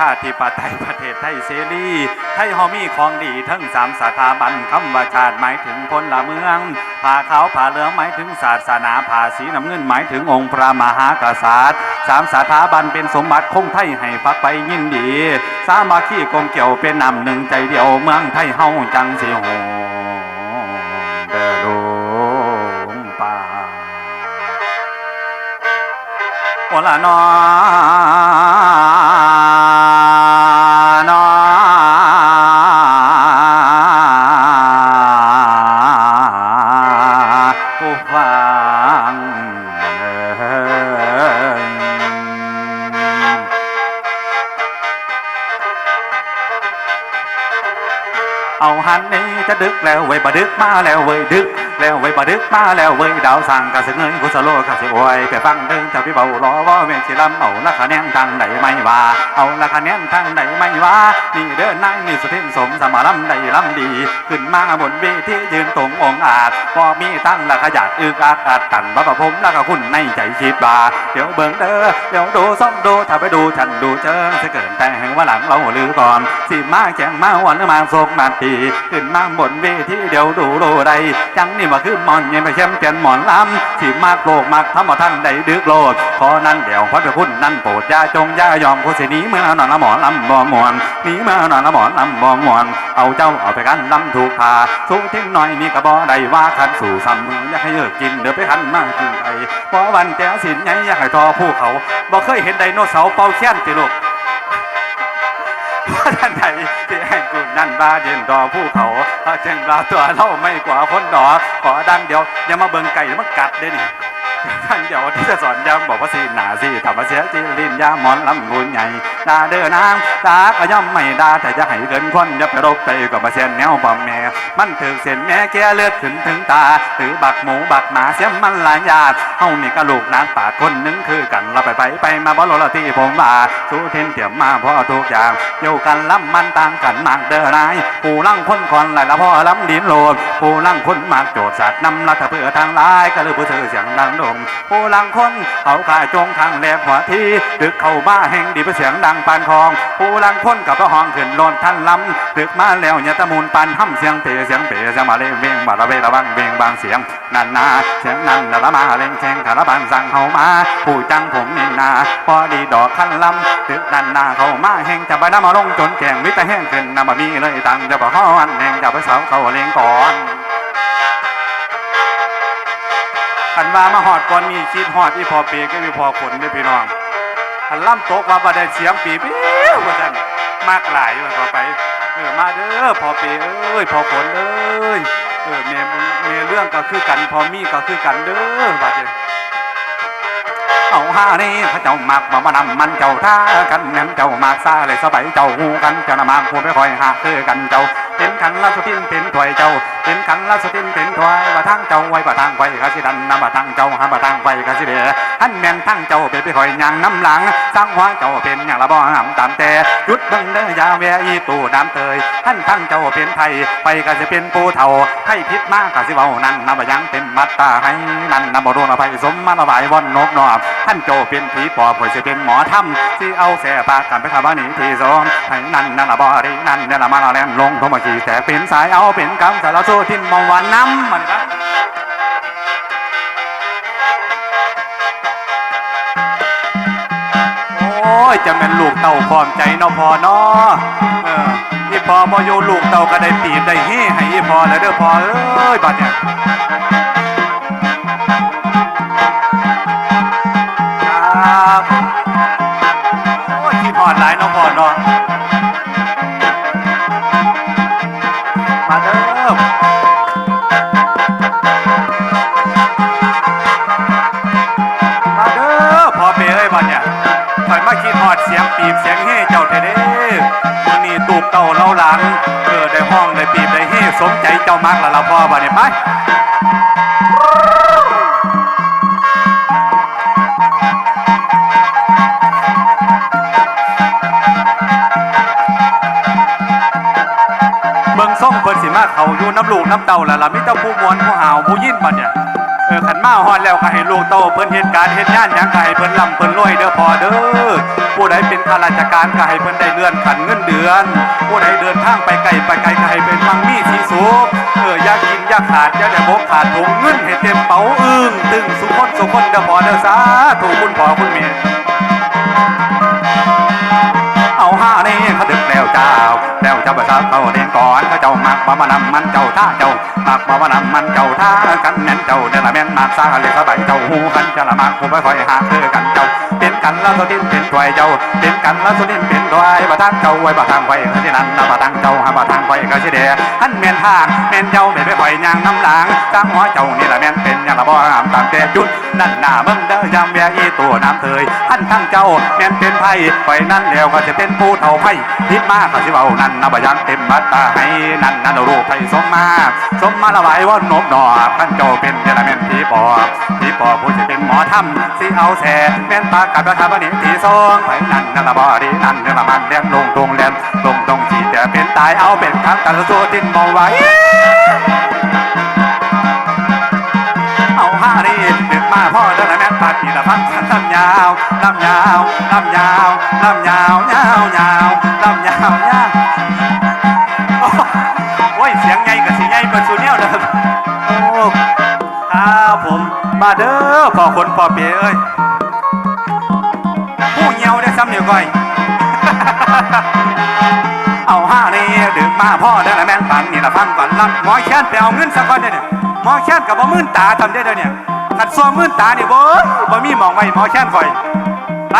ชาติปไตยประเทศไทยเสรีไทยเฮามีของดีทั้งสามสถาบันคำว่าชาติหมายถึงพละเมืองผ้าขาวผ้าเหลืองหมายถึงศาสนาผ้าสีน้ำเงินหมายถึงองค์พระมหากษัตริย์สามสถาบันเป็นสมบัติคงไทยให้พักไปยินดี สามัคคีกลมเกี่ยวเป็นนำหนึ่งใจเดียวเมืองไทยเฮาจังสิโหเดอลงป่าโอละนอ เอาหันนี้จะดึกแล้วเว้ยบดึกมาแล้วเว้ยดึก แล้วเว้ยบดึกมาแล้วเว้ดาวสั่งกะสึกเงยกุศโลกะสิโวยไปฟังเดินจะพี่เบารอว่าเวียนสิลำเอาละคะแนนทางใดไม่ว่า เอาละคะแนนทางใดไม่ว่านี่เดินนางนี่สุทินสมสมาลำใดลำดี ขึ้นมาบนเวทียืนตรงองอาจพอมีตั้งละขยัดอึกอักอัดตันบัพผมละก็คุณในใจคิดบาเดี๋ยวเบิ่งเด้อเดี๋ยวดูซ่อมดูถ้าไปดูฉันดูเจิงจะเกิดแต่แห่งว่าหลังเราลือก่อนสิมาแข่งมาวันมาโศกมาตีขึ้นมาบนเวทีเดี๋ยวดูโลใดจังนี่มาคือหมอนยังไปเข้มเปลี่ยนหมอนลำสิมากโลกมากทำมาทั้งใดดึกโลดขอนั้นเดี๋ยวพระเจ้าคุณนั่นโปรดยาจงยายอมผู้สินี้เมื่อนอนละหมอนลำบ่มวนนี้เมื่อนอนละหมอนลำบ่มวนเอาเจ้าเอาไปกันลำถูกพาสู้ทิ้งหน่อยนี่ก็บ่ได้ว่าคันสู่ซ้ำมืออยากให้เลิกกินเดี๋ยวไปหันมากินไปเพราะวันแต่สินใหญ่อยากให้ทอผู้เขาบ่เคยเห็นไดโนเสาร์เป่าแค้นติลูก นั่นบาเย็นดอผู้เขาพระเจงราตัวเล่าไม่กว่าคนดอขอดังเดียวอย่ามาเบิ่งไก่แล้วมันกัดเด้นี่ ท่านเดียวที่จะสอนย้ำบอกว่าสีหนาสีธรรมเสียจีลินยาหมอนลำบุญใหญ่ดาเด้อนางตาก็ย่อมไม่ดาแต่จะให้เกินคนอย่าไปรบไปกับมาเสียนแนวบ่แม่ มันถึกเส้นแม่แก่เลือดขึ้นถึงตาถือบักหมูบักหมาเสียมันหลายญาติเฮานี่ก็ลูกนางป่าคนหนึงคือกันเราไปไปไปมาบ่โลละที่ผมว่าสู้เทนเตียมมาพราะทุกอย่างอยู่กันล้ำมันต่างกันมากเด้อนายผู้ลังคนคอนหลายละพ่อล้ำดินโลดผู้ลังคนมากโจดสัตว์นำรัฐเพื่อทางลายก็เลยผู้เธอเสียงดังโดมผู้ลังคนเขาขายจงทางแหลกหัวที่ดึกเข้ามาแห่งดีเสียงดังปานคอง ผู้ลังคนกับพระห้องขึ้นลนท่านลำดึกมาแล้วเนี่ยตะมูลปันห้ำเสียงเตะเสียงเปเสียงมาเล่งเวงบาระเวระวังเวงบางเสียงนันนาเสียงนันละละมาเล่งแข่งคาราบันสั่งเข้ามา ผู้จังผมนี่นาพอดีดอกขั้นลำดึกนันนาเข้ามาแห่งจะไปน้ำมาลงจนแข่งมิตรแห้งขึ้นนำมามีเลยตังจะบอกเขาอันแห่งจะไปเสาเขาเลี้ยงก่อน คันว่ามาหอดก่อนมีคิดหอดอีพอปีก็มีพอผลด้วยพี่น้องอันล่ำโตกว่าประเด็เสียงปีปี้ยวว่าซั่นมากหลายว่าต่อไปเออมาเด้อพอเปเอ้ยพอผลเอ้ยเออเมเมเรื่องก็คือกันพอมีก็คือกันเด้อบัดนี้เอาห้านี่พระเจ้ามักมามานำมันเจ้าท่ากันนั้นเจ้ามักซาเลยสบายเจ้าหูกันเจ้านามากพูไม่ค่อยหาคือกันเจ้าเป็น ขันละสุทินเป็นถวยเจ้าเป็นขันละสุทินเป็นถวยว่าทางเจ้าไว้ว่าทางไฟกสิดันนำว่าทางเจ้าหาว่าทางไฟกสิเดหันแม่นทางเจ้าเป็นไปคอยย่างน้ำหลังสร้างหัวเจ้าเป็นอย่างละบ่หำตามแต่หยุดเบิ่งเด้อยาแวอีตู่น้ำเตยหันทางเจ้าเป็นไทยไปก็จะเป็นปูเฒ่าให้พิษมากกสิเว้านั่นนำว่ายังเป็นมัตตาให้นั่นนำบ่ดวงอภัยสมมาละบายวันนกนอบท่านโจเป็นผีปอบข่อยสิเป็นหมอถ้ำที่เอาแสปากกันไปคำว่าหนีที่สองให้นั่นนั่นละบ่ได้นั่นนั่นละมาละแลนลงทมขีแต่เป็นสายเอาเป็นกำแต่ละโซทินมองวันน้ำมันครับโอ้ยจะเป็นลูกเต่าพร้อมใจนอพอเนาะเอออีพอพอโยลูกเต่าก็ได้ปีบได้เฮ่ให้อีพอแล้วเด้อพอเอ้ยบัดเนี่ย ห้องได้ปีบได้เฮ่สมใจเจ้ามากแล้วเราพ่อบ่เนี่ยไปเบิ่งส่งเพิ่นสิมาเขาอยู่น้ำลูกน้ำเต่าแล้วล่ะมีแต่ผู้มวนผู้หาวผู้ยินบัดเนี่ย อเออขันมาฮอดแล้วก็ให้ลูกโตเพิ่นเหตุการณ์เหตุงานยังก็ให้เพิ่นร่ำเพิ่นรวยเด้อพอเด้อผู้ใดเป็นข้าราชการก็ให้เพิ่นได้เลื่อนขันเงินเดือน ผู้ใดเดินทางไปไกลไปไกลก็ให้เป็นมังมีสีสุขเอออยากกินอย่าขาดอย่าได้บกขาดถุงเงินให้เต็มเป๋าอึ้งตึงสุขคนสุขคนเด้อพอเด้อสาธุคุณพ่อคุณแม่เอาห้าเนี่เขาดึกแล้วเจ้าแล้วเจ้าประสาเขาเด่นก่อนเขาเจ้ามักมามานำมันเจ้าท่าเจ้า มักมามาน้ำมันเจ้าท่ากันแน่นเจ้าเดละแม่นมากซาเลยสบายเจ้าหูกันจะละมักผมไม่ค่อยหาคือกันเจ้าเป็นกันแล้วสุดินเป็นถวยเจ้าเป็นกันแล้วสุดินเป็นถวยประทางเจ้าไว้ประทางไว้ก็ที่นั่นนะประทางเจ้าหาประทางไว้ก็สิเดหันแม่นทางแม่นเจ้าไม่ไปคอยยางน้ำหลังจ้งหัวเจ้านี่ละแม่นเป็นย่างละบ่ห้ามตามแต่จุดนั่นหน้าเบิ่งเด้อยามแย่อีตัวน้ำเตยหันทั้งเจ้าแม่นเป็นไผ่ไฟนั่นแล้วก็จะเป็นผู้เท่าไผ่พิดมากก็สิเว้านั่นนะบ่ยังเต็มบัตตาให้นั่นนั่นรูปไผ่สมมาสมมาละไว้ว่านบดอกท่านเจ้าเป็นเจรแม่นผีปอบผีปอบผู้จะเป็นหมอทำสิเอาแสแม่นปากกับราคาบันิตีซองไผ่นั่นนั่นละบ่ดีนั่นนั่นละมันแดงลงตรงแดนลงตรงจีแต่เป็นตายเอาเป็นทางกันสู้ดินมองไว้เอาห้านี่ดึกมาพ่อเดินแม่นปัดนี่ละพังลำยาวลำยาวลำยาวลำยาวยาวยาวลำยาวยาวโอ้ยเสียงใหญ่กับเสียงใหญ่เปิดสูเนียวนะค มาเด้อพ่อคนพ่อเปียเอ้ยผู้เหี่ยวได้ซ้ำเดียวก่อย เอาห้านี่ดึกมาพ่อเดินละแม่นปันนี่ละพังก่อนลำหมอแค้นไปเอาเงินสักก้อนเด้อเนี่ยหมอแค้นกับบ่มื่นตาทำได้เด้อเนี่ยขัดซ้อมมื่นตาเนี่ยบ่บ่มีหมองไว้หมอแค้นคอยไป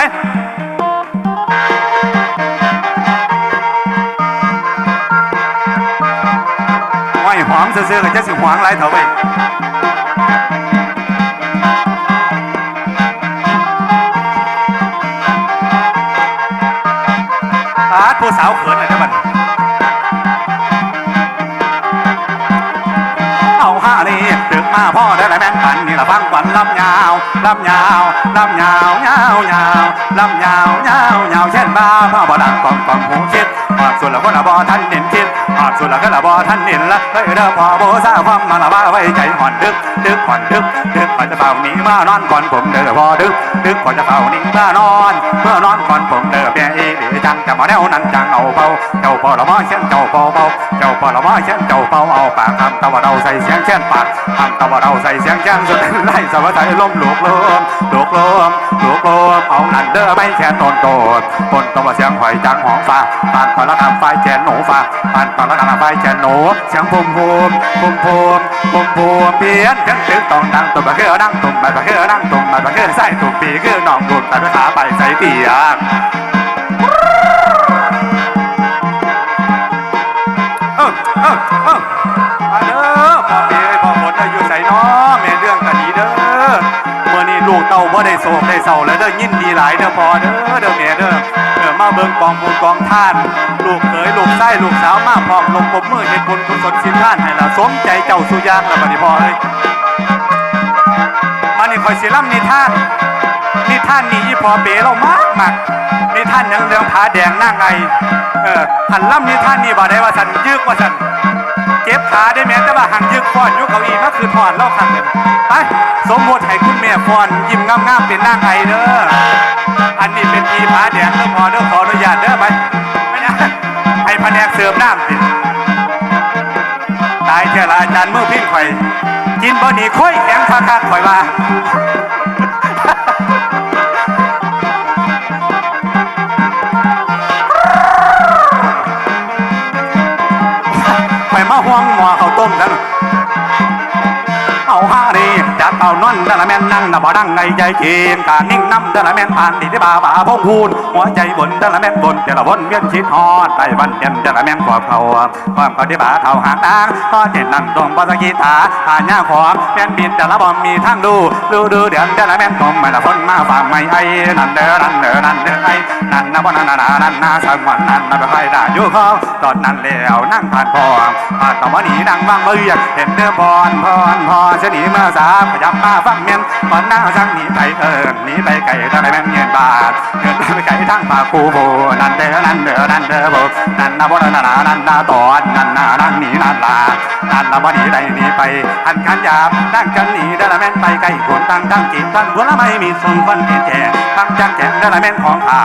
ไว้หอมซื่อๆก็จะสิหวงไรเถอะเว้ยาผู้สาวเขินเลยนะบัดนี้เอาห้านี่ตึกมาพ่อได้ละแม่นปันนี่ละฟังวันลำยาวลำยาวลำยาวยาวยาวลำยาวยาวยาวเช่นบ้าพ่อบ่ดังกองกองหูชิด หอดสุดละคนละบ่ท่านเน้นคิดหอดสุดละคนละบ่ท่านเน้นละเฮ้ยเด้อพ่อโบซาความมาละบ้าไว้ใจห่อนดึกดึกห่อนดึกดึกก่อนจะเฝ้าหนีมานอนก่อนผมเด้อพ่อดึกดึกก่อนจะเฝ้าหนีมานอนเมื่อนอนก่อนผมเด้อเปียอีหลีจังจะมาแนวนั้นจังเอาเบาเจ้าพ่อละมาเช่นเจ้าเบาเบาเจ้าพ่อละมาเช่นเจ้าเบาเอาปากคำตะวันเราใส่เสียงเช่นปากคำตะวันเราใส่เสียงเช่นสุดไล่สวัสดิ์ลมหลวกลมหลวกลมหลวกลมเอานั่นเด้อไม่แค่ตนโตดตนตะวันเสียงหอยจังหองฟ้าปานาละคำไฟแจนหนูฟ้าปานปานละคำไฟแจนหนูเสียงภูมิภูมิภูมิภูมิภูมิภูมิเพี้ยนเพี้ยนตึกตองดังตุ่มบะเคือดังตุ่มบะเคือดังตุ่มบะเคือใส่ตุ่มปีคือหนองดุดแต่ไปขาไปใส่เตียงเออเออเออมาเด้อพ่อเมย์พ่อฝนอายุใส่น้อแม่เรื่องกันดีเด้อเมื่อนี้ลูกเต้าบ่ได้โศกได้เศร้าแล้วเด้อยินดีหลายเด้อพ่อเด้อเด้อแม่เด้อ มาเบิงกองบุญกองท่าน ลูกเขยลูกไส้ลูกสาวมาพร้อมลงปมมือเฮ็ดบุญกุศลสินท่านให้ละสมใจเจ้าสุยางแล้วบัดนี้พ่อเอ้ยมานี่คอยสิล่ำนิท่านนิท่านนี่อีพอเป๋เรามากมากนิท่านยังเรื่องผาแดงนั่งไงเออหันล่ำนิท่านนี่บ่ได้ว่าสันยึกว่าสันเจ็บขาได้แม้แต่ว่าหันยึกฟอนยุกเก้าอี้ก็คือถอนเล่าขังเลยไปสมมติให้คุณแม่ฟอนยิ้มงามๆเป็นนางไงเด้อ นี้เป็นอีผาแดงเด้องพอเด้องขออนุญาตเด้อไปไม่นะให้แดงเสริมน้ำสิตายเท่าละอาจารย์มือพิ้งข่อยกินบ่หนีค่อยแข็งคักๆข่อยมา อานอนละแม่นนั่งนะบ่ดังในใจเกีนกานิ่งน้ำเดละแม่นผ่านดีที่บาบาพงพูนหัวใจบนเดละแม่นบนเดละวนเวียนชิดฮอดไต้วันเย็นเดละแม่นกว่าเขาความเขาที่บาเท่าหางตางก็เห็นนั่งตรงปัสกีตาหาหน้าขวามแม่นบินเดละบอมมีทางดูดูดูเดือนเดละแม่นกลมไม่ละพ้นมาฝากไม่ไอ้นั่นเด้อนั่นเด้อนั่นเด้อไอ้นั่นนะบ่นั่นนะนั่นนะสักวันนั่นนะไปใครได้อยู่เขาตอนนั้นแล้วนั่งผ่านพอผ่านต่อมาหนีนั่งว่างเมือเห็นเด้อพรพรพรจะหนีมื่อสาขยับมาฟังเมียนตอนหน้าจังหนีไปเอิญหนีไปไกลทางไหนแม่งเงินบาทเงินไปไกลทางป่าคูโบนั่นเด้อนั่นเด้อนั่นเด้อบ่นั่นนะบ่นั่นนะนั่นนะตอนนั่นนะนั่งหนีนั่นลานั่นนะบ่หนีใดหนีไปหันขันหยาบนั่งกันหนีเด้อละแม่นไปไกลคนตั้งตั้งกินตั้งผลไม้มีส่วนคนเห็นแก่ตั้งจังแก่เด้อละแม่นของขา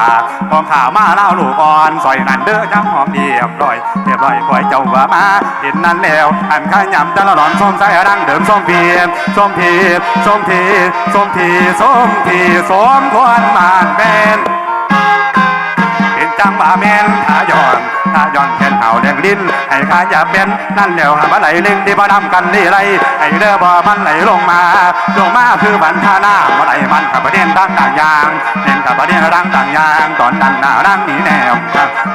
ของขามาเล่าลูกอ่อนซอยนั่นเด้อจังหอมเรียบร้อยเรียบร้อยคอยเจ้าว่ามาเห็นนั่นแล้วอันข้ายำแต่ละหลอนส้มใส่ดังเดิมส้มเพียบส้มเพียบส้มทีสมทีสมทีสมควรมานเป็นเป็นจังว่าแม่นขาย้อนขาย้อนแขนเห่าแดงลิ้นให้ขาอย่าเป็นนั่นแล้วหามาไหลเล่งที่บ่ดำกันนี่ไรให้เด้อบ่มันไหลลงมา ลงมาคือบันทาหน้าบ่ไหลมันขับประเด็นตั้งต่างยางเห็นขับประเด็นรังต่างยางตอนนั้นหน้ารังหนีแนว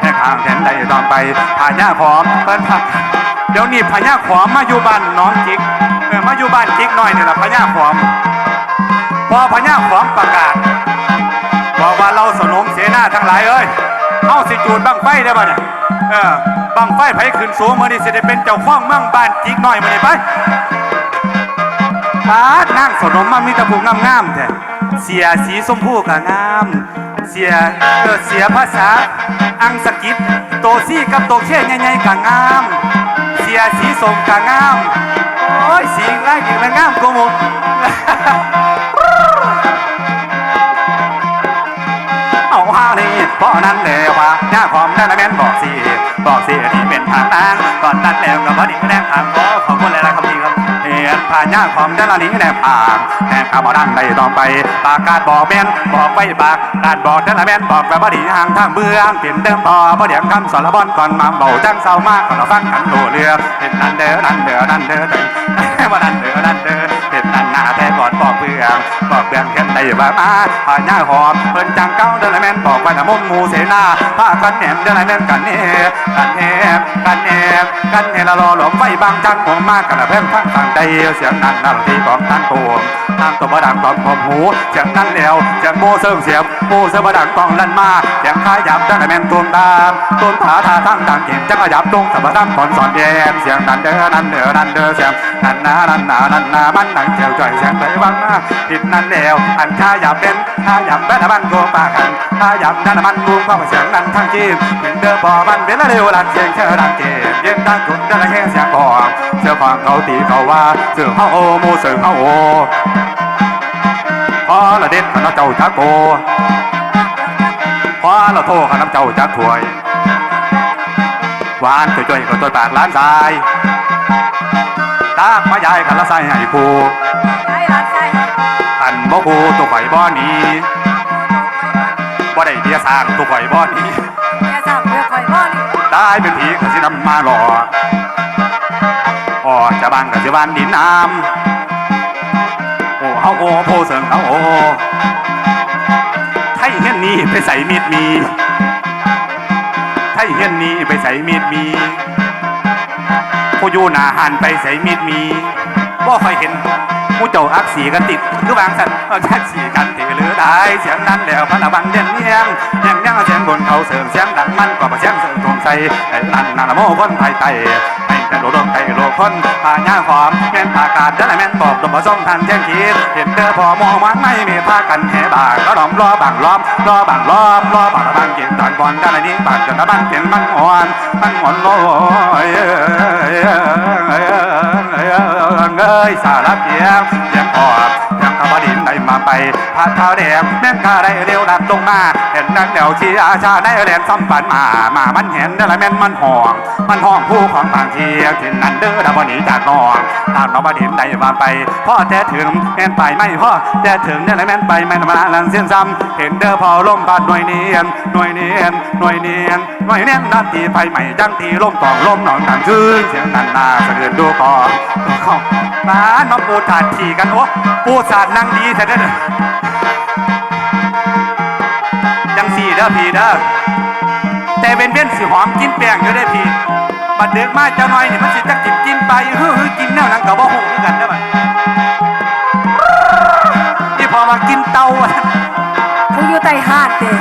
แค่ข้างแขนใดตอนไปพาย่าขอมเปิ้นพัก เดี๋ยวนี้พญาขอมมาอยู่บ้านน้องจิกเออมาอยู่บ้านจิกหน่อยนี่แหละพญาขอมพอพญาขอมประกาศบอกว่าเราสนมเสนาทั้งหลายเอ้ยเอาสิจูดบังไฟได้ป่ะเนี่ยเออบังไฟไผขึ้นสูงมื่อนี้สิได้เป็นเจ้าข้องมืองบ้านจิกหน่อยมื่อนี้ไปปาดนั่งสนมมามีตะผูงงามๆแท้เสียสีชมพูก็งาม เสียเออเสียภาษาอังสกิตโตซี่กับโตเข่ใหญ่ๆก็งาม เสียสีสมก็งาม โอ้ย สีไล่อีกแล้วงามกูหมดเอาฮานี่เพราะนั้นเลยว่าย่าความนั่นแม่นบอกสิบอกสิที่เป็นทางนางก่อนนั้นแล้วก็บอดีแนบทางขอขอบคุณเลยนะครับพี่ครับ นผ่านย่าความนั่นละนี้แนบทานแนบข้าวดังได้ต้องไป ปากกาดบอกแม่นบอกไปปากกาดบอกนั่นละแม่นบอกแบบบ่ดีห่างทางเมืองเปลี่ยนเดิมพอเพราะเดี๋ยงคำสอนละบอนก่อนมาเบาจังเศร้ามากก่อนเราฟังกันโตเรือเห็นนั่นเด้อนั่นเด้อนั่นเด้อแต่ว่านั่นเด้อนั่นเด้อ อนบอกเปลืองบอกเปลืองแค่ได้ว่ามาผ่านย่าหอมเพิ่นจังเก้าเดินละแม่นบอกว่าน่ะมุมหมูเสนาผ้ากันแหนมเดินละแม่นกันเนกันแหนมกันแหนมกันแหนละรอหลงไฟบางจังผมมากกันละเพิ่มข้างทางใดเสียงนั้นนั่นที่ของท่านตัวทางตัวบดังตอนผมหูเสียงนั้นแล้วเสียงโมเสริมเสียงโมเสริมบดังต้องลั่นมาเสียงขายยับเดินละแม่นตูมตามตูมผาทาทั้งต่างเก็บจังยับตรงสับดังก่อนสอนแยมเสียงนั้นเด้อนั้นเด้อนั้นเด้อเสียงนั้นนานั้นนานั้นนามันนั่งเจียวจ่อยเสียงไปวังมาผิดนั้นแล้ว อันข้ายยับเป็นข้ายยับเป็นมันโกปากันข้ายยับนั้นมันกูก็เสียงนั้นทั้งจีบเป็นเด้อบ่มันเป็นละเร็วลันเสียงเชื่อดังเก็บเย็นดังกุนดังแห้งเสียงบอกเชื่อฟังเขาตีเขาว่าเสือเขาโอโมเสือเขาโอพอละเด็ดขนเจ้าจักโกพอละโทขนเจ้าจักถวยหวานจ่อยๆก็จ่อยปากล้านทรายตากมายายขันละใส่ให้คู่ บ่ครูตัวข่อยบ่หนีบ่ได้เดียสร้างตัวข่อยบ่หนีแม่สั่งเพื่อคอยพ่อนี่ตายเป็นผีก็สินำมาหลอกอ๋อจะบังก็สิบานดินน้ำโอ้เฮาโอ้โพเสิงเฮาโอ้ไทยเฮียนนี้ไปใส่มีดมีไทยเฮียนนี้ไปใส่มีดมีผู้อยู่หนาหันไปใส่มีดมีบ่ค่อยเห็น ผู้เจ้าอักสีกันติดคือวางสันเอาชักสีกันติดหรือได้เสียงนั้นแล้วพระบังเด่นเนียงเนียังยังเสียงบนเขาเสริมเสียงดังมันก็บ่เสียงเสริมทงใส่ไอ้นั่นนาโมคนไทยไตให้กันโลดงไทยโลคนพาญาขอมแม่นผากาดเด้อแม่นบอกดมบ่ส่งทันเที่ยงคิดเห็นเด้อพอมองมันไม่มีพากันแห่บากก็ล้อมรอบังล้อมรอบังล้อมรอบังระบังเกินตอนก่อนกันอันนี้บางจนตะบังเก็นมันอ่อนมันอ่อนลอย เอ้ยสารเพียงเพียงพอยังกบดินได้มาไปพาเท้าแดงแม่งกาได้เร็วดันลงมาเห็นนักเดวชีอาชาได้แหลมซ้ำปันมามามันเห็นได้ละแม่นมันห่อง มันห้องผู้ของบางทีทินนั้นเด้อดาวหนีจากนองตามนบดินได้มาไปพ่อแต่ถึงแม่นไปไม่พ่อแต่ถึงได้ละแม่นไปไม่ธรรมดาลังเส้นซ้ำเห็นเด้อพอล่มบาดหน่วยเนียนหน่วยเนียนหน่วยเนียนหน่วยเนียนนาทีไฟใหม่จังทีล่มกองล่มหนองดังชื่นเสียงนันนาสะเทือนดูก่อนเข้ามาน้องปูถาดขี่กันโอ้ปูสาดนั่งดีแต่เด้อจังสี่เด้อพี่เด้อแต่เป็นเว้นสิหอมกินแป้งอยู่ได้พี่บัดเด็กมาเจ้าน้อยนี่มันสิจักกินกินไปฮือฮือกินแนวนั้นก็บ่ฮู้คือกันเด้อบัดนี่พอมากินเตาอะผู้อยู่ใต้หาดเด้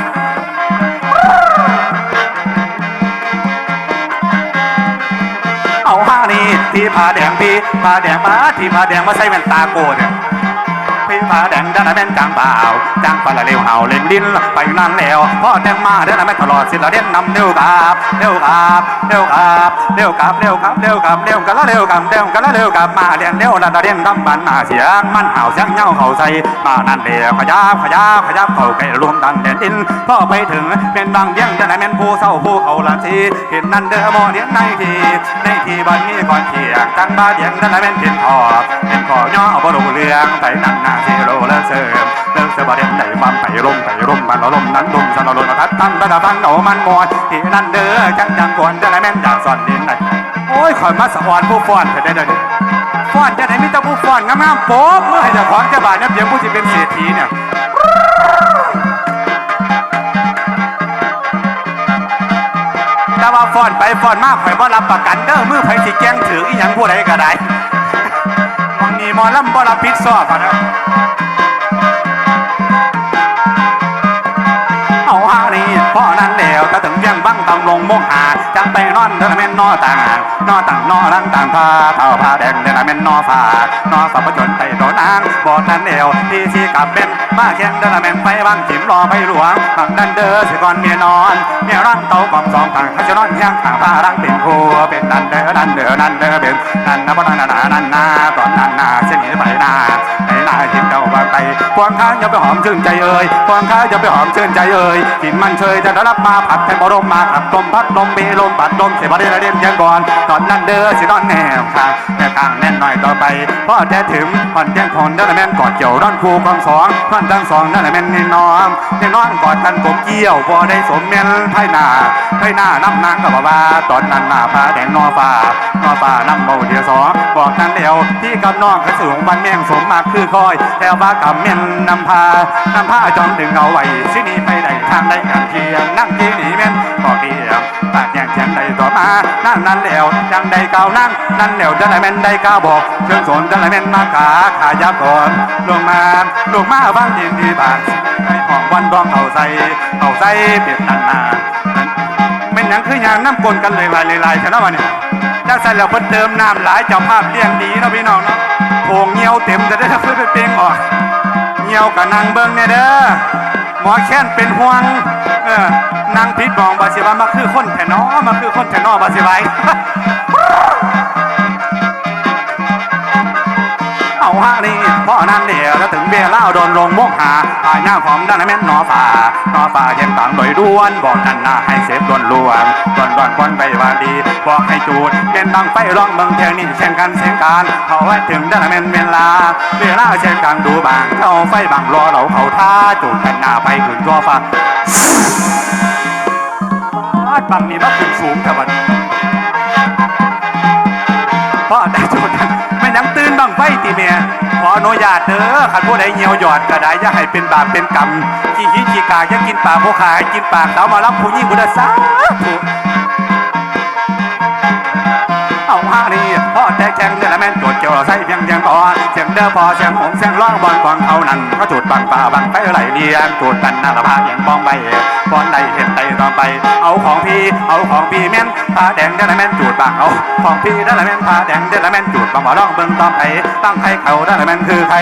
ที่ผาแดงพี่ผาแดงมาที่ผาแดงมาใส่แว่นตาโกเนี่ย มาแดงเดินแม่นจางเปล่าจางปลาเร็วเห่าเล่นดินไปนั่นแล้วพ่อแดงมาเดินแม่นตลอดสิละเด่นนำเร็วกับเร็วกับเร็วกับเร็วกับเร็วกับเร็วกับเร็วกันละเร็วกับเร็วกันละเร็วกับมาเด่นเร็วละเด่นดำบันหาเสียงมันเห่าเสียงเงาเห่าใส่มานั่นแล้วขยับขยับขยับเข้าใกล้รวมดันเด่นดินพ่อไปถึงเป็นบางเบี้ยงเดินแม่นผู้เศร้าผู้เขาละทีเห็นนั่นเด้อมอเดียนในทีในทีบันนี้ก่อนเขียงจังบ้าเดียงเดินแม่นเป็นขอบเป็นขอย่อเอาบ่รู้เรื่องไปนั่นนาเซโรเลเสริมเลิกเสบเด่นไหนมันไปร่มไปร่มมันละลมนั้นลมสนลนพัดตั้งระดับฟังเอามันมวนที่นั่นเด้อจังจังกวนเดินแม่นจากสอนดินไหนโอ้ยข่อยมาสะออนผู้ฟ้อนเถิดได้เด้อนี่ฟ้อนจะไหนมีแต่ผู้ฟ้อนงามๆโป๊บเมื่อให้เจ้าของเจ้าบ้านเนี่ยเพียงผู้ที่เป็นเศรษฐีเนี่ยแต่ว่าฟอนไปฟอนมากข่อยบ่รับประกันเด้อมือไผสิแกงถืออีหยังผู้ใดก็ได้ นี้หมอลำบ่รับผิดชอบอะนะเอาฮานี่พ่อนั้นแล้วถ้าถึงเพียงบังตำลงมงหา จังไปนอนเดินแม่นนอต่างนอต่างนอรังต่างพาเท่าผ้าแดงเดินแม่นนอฟ้านอสับปะจนไตโดนางบอดนั้นแล้วที่สีกับเป็นมาแข่งเดินแม่นไปบางจิมรอไปหลวงบางนั้นเด้อสิก่อนเมียนอนเมียรังเตากล่อมสองต่างเขาจะนอนย่างข้างผ้ารังเป็นครัวเป็นนันเด้อนันเด้อนันเด้อเป็นนันนะบ่นันนานันนาตอนนันนาเส้นนี้ไปนาไปนาทิมเจ้าบางไปพวงข้าอย่าไปหอมชื่นใจเอ่ยพวงข้าอย่าไปหอมชื่นใจเอ่ยกินมันเชยจะได้รับมาผัดแทนบรมมาขับลมพัดลมเบลมปัดลมเสียบริระเด็นยังก่อนตอนนั้นเด้อสินอนแนวข้างแม่ข้างแน่นหน่อยต่อไปพอแท้ถึงมันแจ้งคนนั่นแม่นกอดเกี่ยวด้านคู่ความสองท่านทั้งสองนั่นแม่นนี่น้องนี่น้องกอดกันผมเกี่ยวพอได้สมแม่นไทยนาไทยนาน้ำนางก็บอกว่าตอนนั้นหน้าฟ้าแดงนอฟ้านอฟ้าน้ำเบาเดียวสองบอกนั้นเดียวที่กับน้องกระสูงบันแมงสมมากคือคอยแถวว่ากับแม่นนำพานำพาจอมดึงเอาไว้สิหนี้ไปได้ทางได้กันเทียงนั่งที่หนีแม่น นั่นนั้นแล้วจังได้ก้าวนั่งนั่นแล้วจังได้แม่นได้ก้าวบอกเชิงสนจังได้แม่นมาขาขายาก่อนลงมาลงมาบ้างดินที่บ้านในห้องวันดองเอาใส่เอาใส่เปียบนันนาแม่นหยังคือยังน้ำกลนกันเลยลายเลยลายใช่ไหมวะเนี่ยจังใส่แล้วเพิ่นเติมน้ำหลายเจ้าภาพเลี้ยงดีเนาะพี่น้องเนาะโผงเงี้ยวเต็มจะได้เพื่อไปเปลงออกเหี่ยวกับนางเบิงเนี่ยเด้อหมอแค้นเป็นห่วง เออนางพิษบองบาสิวามาคือคนแผ่นอมาคือคนแผ่นอบาสิไวเอาฮะนี่พราะนั้นเดียวถ้าถึงเวลาโดนลงมกหาอาญาของด้านแม่นนอฝ่านอฝ่าเย็นต่างโดยด้วนบอกนั่นนาให้เสพล้วนลวงล้วนล้วนคนไปว่าดี บอกให้จูดเป็นดังไฟร้องเมืองเทียงนี่แข่งกันเสียงการเขาไว้ถึงด้านแม่นเวลาเวลาเช่นกันดูบางเข้าไฟบางรอเราเขาท่าจูดกันหน้าไปขึ้นตัวฟ้า บังนี้มาขึ้นสูงแต่วันป้าได้จุดนั้นไม่นังตื่นบังไฟตีเมียขออนุญาตเด้อขันผู้ใดเหี่ยวหยอดกระได้อย่าให้เป็นบาปเป็นกรรมขี้ขี้ขี้กากอย่ากินปากผู้ขายกินปากสาวมารับผู้ยิ่งบุญสาธุ เด้อพอเสียงหงเสียงร้องบอลกองเขานั่นก็จุดบังป่าบังไฟไหลเดียงจุดตันนาละพาอย่างบองใบบอลใดเห็นใดต่อไป เอาของพี่เอาของพี่แม่นผ้าแดงเดือดแม่นจุดบังเอาของพี่เดือดแม่นผ้าแดงเดือดแม่นจุดบังบ่ร้องเบิ่งต่อไปตั้งใครเขาเดือดแม่นคือใคร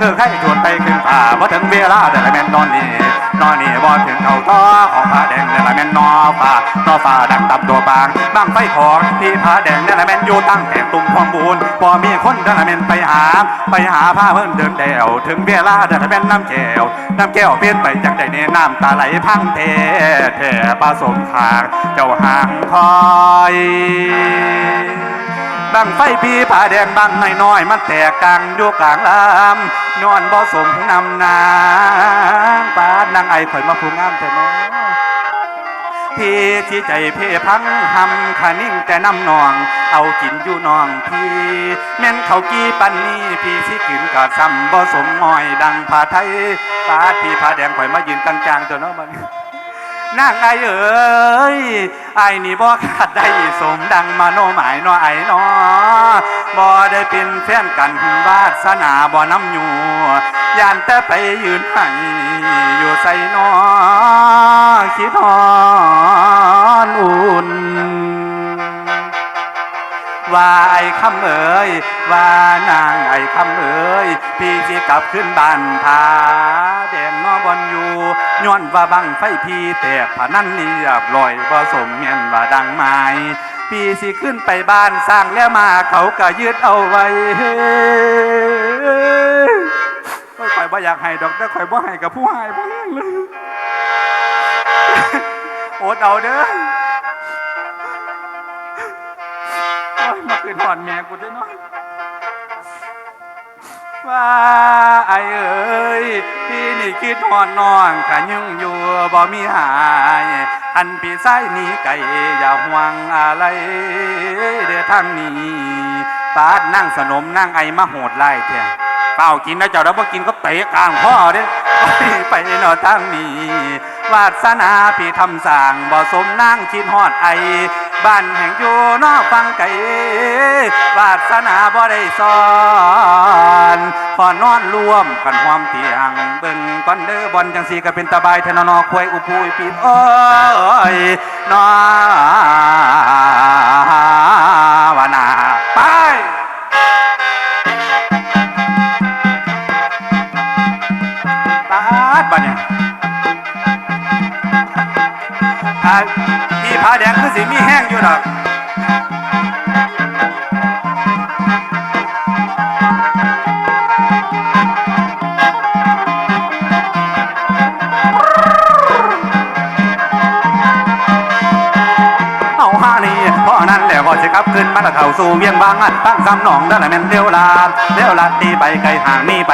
คือใครจุดไปขึ้นป่าพอถึงเวลาเดือดแม่นตอนนี้ นอนนี่บ่ถึงเขาต่อของผ้าแดงเดือดแม่นนอฟ้านอฟ้าดังตับตัวบางบังไฟของที่ผ้าแดงเดือดแม่นอยู่ตั้งแต่ตุ่มความบูนพอมีคนเดือดแม่นไปหา ไปหาผ้าเพิ่นเดินเดวถึงเวลาเดือดแม่นน้ำแก้วน้ำแก้วเปลี่ยนไปจากใดเนน้ำตาไหลพังเทแท่ผสมทางเจ้าหางคอย บังไฟพีผ้าแดงบังน้อยๆมันแตกกลางอยู่กลางลำนอนบ่สมนำนางปานนางไอข่อยมาผู้งามแต่น้อยพี่ที่ใจเพ่พังหำขานิ่งแต่น้ำนอง เอากินอยู่นองพี่แม่นเขากี้ปันนี้พี่สิกินกะซ้ำบ่สมงอยดังผ้าไทยปาดพี่ผ้าแดงข่อยมายืนกลางๆตัวเนาะบัน นางไอเอ๋ยไอนี่บ่ขาดได้สมดังมาโนหมายเนอไอเนอบ่ได้เป็นแฟนกันวาสนาบ่น้ำอยู่ย่านแต่ไปยืนให้อยู่ใส่นอคิดทอนอุ่น ว่าไอ้คำเอ๋ยว่านางไอ้คำเอ๋ยพี่สิกลับขึ้นบ้านพาแดงนอบอนอยู่ย้อนว่าบังไฟพี่แตกผานั่นเรียบลอยบ่สมเมียนว่าดังไม้พี่สิขึ้นไปบ้านสร้างแล้วมาเขาก็ยึดเอาไว้โอ้ยข่อยบ่อยากให้ดอกแต่ข่อยบ่ให้กับผู้ให้บ่เลยโอดเอาเด้อ ยมาคืนหอนแม่กูด้วยเนาะว่าไอเอ้ยพี่นี่คิดหอนน้องขะยุ่งอยู่บ่มีหายอันพี่ไส้นี้ไก่อย่าห่วงอะไรเด้อทางนี้ปาดนั่งสนมนั่งไอมาโหดไล่เถอะเฝ้ากินนะเจ้าแล้วบ่กินก็เตะกลางพ่อเด้ไปนอทางนี้วาสนาพี่ทำสร้างบ่สมนางคิดฮอดไอ บ้านแห่งอยู่นอกฟังไก่วาสนาบ่ได้สอนพอนอนร่วมกันหอมเตียงเบิ่งก่อนเด้อบอลจังสีก็เป็นตาบายเทนนอควยอุปุยปีดโอ้ยนอ สู่เวียงบางอะตั้งซ้ำหนองนั่นแหละแม่นเดียวลาดเดียวลาดตีไปไกลห่างมีไป